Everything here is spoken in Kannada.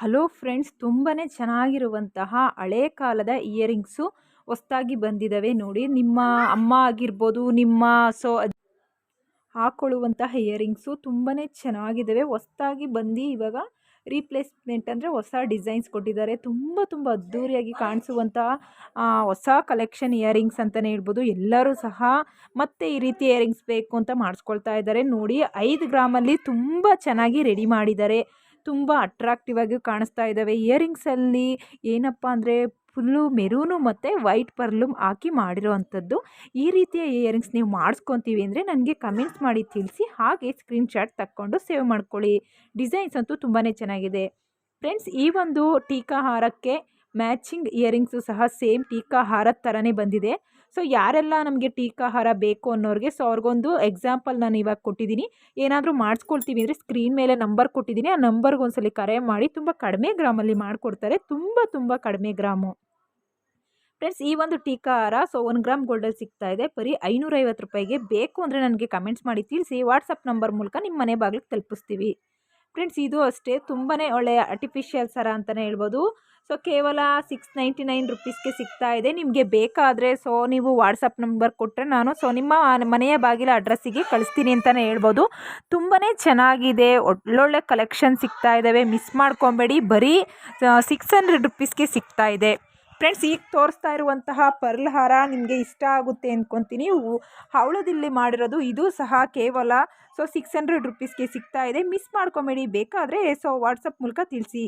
ಹಲೋ ಫ್ರೆಂಡ್ಸ್ ತುಂಬಾ ಚೆನ್ನಾಗಿರುವಂತಹ ಹಳೇ ಕಾಲದ ಇಯರಿಂಗ್ಸು ಹೊಸ್ದಾಗಿ ಬಂದಿದ್ದಾವೆ ನೋಡಿ. ನಿಮ್ಮ ಅಮ್ಮ ಆಗಿರ್ಬೋದು, ನಿಮ್ಮ ಸೊ ಹಾಕ್ಕೊಳ್ಳುವಂತಹ ಇಯರಿಂಗ್ಸು ತುಂಬಾ ಚೆನ್ನಾಗಿದ್ದಾವೆ ಹೊಸ್ದಾಗಿ ಬಂದು ಇವಾಗ ರೀಪ್ಲೇಸ್ಮೆಂಟ್ ಅಂದರೆ ಹೊಸ ಡಿಸೈನ್ಸ್ ಕೊಟ್ಟಿದ್ದಾರೆ. ತುಂಬ ತುಂಬ ಅದ್ಧೂರಿಯಾಗಿ ಕಾಣಿಸುವಂತಹ ಹೊಸ ಕಲೆಕ್ಷನ್ ಇಯರಿಂಗ್ಸ್ ಅಂತಲೇ ಹೇಳ್ಬೋದು. ಎಲ್ಲರೂ ಸಹ ಮತ್ತೆ ಈ ರೀತಿ ಇಯರಿಂಗ್ಸ್ ಬೇಕು ಅಂತ ಮಾಡಿಸ್ಕೊಳ್ತಾ ಇದ್ದಾರೆ. ನೋಡಿ, ಐದು ಗ್ರಾಮಲ್ಲಿ ತುಂಬ ಚೆನ್ನಾಗಿ ರೆಡಿ ಮಾಡಿದ್ದಾರೆ. ತುಂಬ ಅಟ್ರಾಕ್ಟಿವ್ ಆಗಿ ಕಾಣಿಸ್ತಾ ಇದ್ದಾವೆ ಇಯರಿಂಗ್ಸಲ್ಲಿ ಏನಪ್ಪ ಅಂದರೆ ಫುಲ್ಲು ಮೆರೂನು ಮತ್ತು ವೈಟ್ ಪರ್ಲು ಹಾಕಿ ಮಾಡಿರೋ ಅಂಥದ್ದು ಈ ರೀತಿಯ ಇಯರಿಂಗ್ಸ್ ನೀವು ಮಾಡಿಸ್ಕೊತೀವಿ ಅಂದರೆ ನನಗೆ ಕಮೆಂಟ್ಸ್ ಮಾಡಿ ತಿಳಿಸಿ, ಹಾಗೆ ಸ್ಕ್ರೀನ್ಶಾಟ್ ತಕ್ಕೊಂಡು ಸೇವ್ ಮಾಡ್ಕೊಳ್ಳಿ. ಡಿಸೈನ್ಸ್ ಅಂತೂ ತುಂಬಾ ಚೆನ್ನಾಗಿದೆ. ಫ್ರೆಂಡ್ಸ್ ಈ ಒಂದು ಟೀಕಾ ಹಾರಕ್ಕೆ ಮ್ಯಾಚಿಂಗ್ ಇಯರಿಂಗ್ಸು ಸಹ ಸೇಮ್ ಟೀಕಾ ಹಾರದ ಥರನೇ ಬಂದಿದೆ. ಸೊ, ಯಾರೆಲ್ಲ ನಮಗೆ ಟೀಕಾ ಹಾರ ಬೇಕು ಅನ್ನೋರಿಗೆ ಸೊ, ಅವ್ರಿಗೊಂದು ಎಕ್ಸಾಂಪಲ್ ನಾನು ಇವಾಗ ಕೊಟ್ಟಿದ್ದೀನಿ. ಏನಾದರೂ ಮಾಡಿಸ್ಕೊಳ್ತೀವಿ ಅಂದರೆ ಸ್ಕ್ರೀನ್ ಮೇಲೆ ನಂಬರ್ ಕೊಟ್ಟಿದ್ದೀನಿ. ಆ ನಂಬರ್ಗೆ ಒಂದ್ಸಲಿ ಕರೆ ಮಾಡಿ ತುಂಬ ಕಡಿಮೆ ಗ್ರಾಮಲ್ಲಿ ಮಾಡಿಕೊಡ್ತಾರೆ. ತುಂಬ ತುಂಬ ಕಡಿಮೆ ಗ್ರಾಮು. ಫ್ರೆಂಡ್ಸ್, ಈ ಒಂದು ಟೀಕಾ ಹಾರ ಸೊ ಒನ್ ಗ್ರಾಮ್ ಗೋಲ್ಡಲ್ಲಿ ಸಿಗ್ತಾ ಇದೆ. ಬರೀ ಐನೂರೈವತ್ತು ರೂಪಾಯಿಗೆ ಬೇಕು ಅಂದರೆ ನನಗೆ ಕಮೆಂಟ್ಸ್ ಮಾಡಿ ತಿಳಿಸಿ. ವಾಟ್ಸಪ್ ನಂಬರ್ ಮೂಲಕ ನಿಮ್ಮ ಮನೆ ಬಾಗಿಲಿಗೆ ತಲುಪಿಸ್ತೀವಿ. ಫ್ರೆಂಡ್ಸ್, ಇದು ಅಷ್ಟೇ. ತುಂಬಾ ಒಳ್ಳೆಯ ಆರ್ಟಿಫಿಷಿಯಲ್ ಸರ ಅಂತಲೇ ಹೇಳ್ಬೋದು. ಸೊ ಕೇವಲ ಸಿಕ್ಸ್ ನೈಂಟಿ ನೈನ್ ರುಪೀಸ್ಗೆ ಸಿಗ್ತಾ ಇದೆ. ನಿಮಗೆ ಬೇಕಾದರೆ ಸೊ ನೀವು ವಾಟ್ಸಪ್ ನಂಬರ್ ಕೊಟ್ಟರೆ ನಾನು ಸೊ ನಿಮ್ಮ ಮನೆಯ ಬಾಗಿಲ ಅಡ್ರೆಸ್ಸಿಗೆ ಕಳಿಸ್ತೀನಿ ಅಂತಲೇ ಹೇಳ್ಬೋದು. ತುಂಬಾ ಚೆನ್ನಾಗಿದೆ. ಒಳ್ಳೊಳ್ಳೆ ಕಲೆಕ್ಷನ್ ಸಿಗ್ತಾ ಇದ್ದಾವೆ ಮಿಸ್ ಮಾಡ್ಕೊಬೇಡಿ. ಬರೀ ಸಿಕ್ಸ್ ಹಂಡ್ರೆಡ್ ರುಪೀಸ್ಗೆ ಸಿಗ್ತಾ ಇದೆ. ಫ್ರೆಂಡ್ಸ್, ಈಗ ತೋರಿಸ್ತಾ ಇರುವಂತಹ ಪರ್ಲ್ ಹಾರ ನಿಮಗೆ ಇಷ್ಟ ಆಗುತ್ತೆ ಅಂದ್ಕೊತೀನಿ ಹವಳದಲ್ಲಿ ಮಾಡಿರೋದು ಇದು ಸಹ ಕೇವಲ ಸೊ ಸಿಕ್ಸ್ ಹಂಡ್ರೆಡ್ ರುಪೀಸ್ಗೆ ಸಿಗ್ತಾ ಇದೆ. ಮಿಸ್ ಮಾಡ್ಕೊಬೇಡಿ, ಬೇಕಾದರೆ ಸೊ ವಾಟ್ಸಪ್ ಮೂಲಕ ತಿಳಿಸಿ.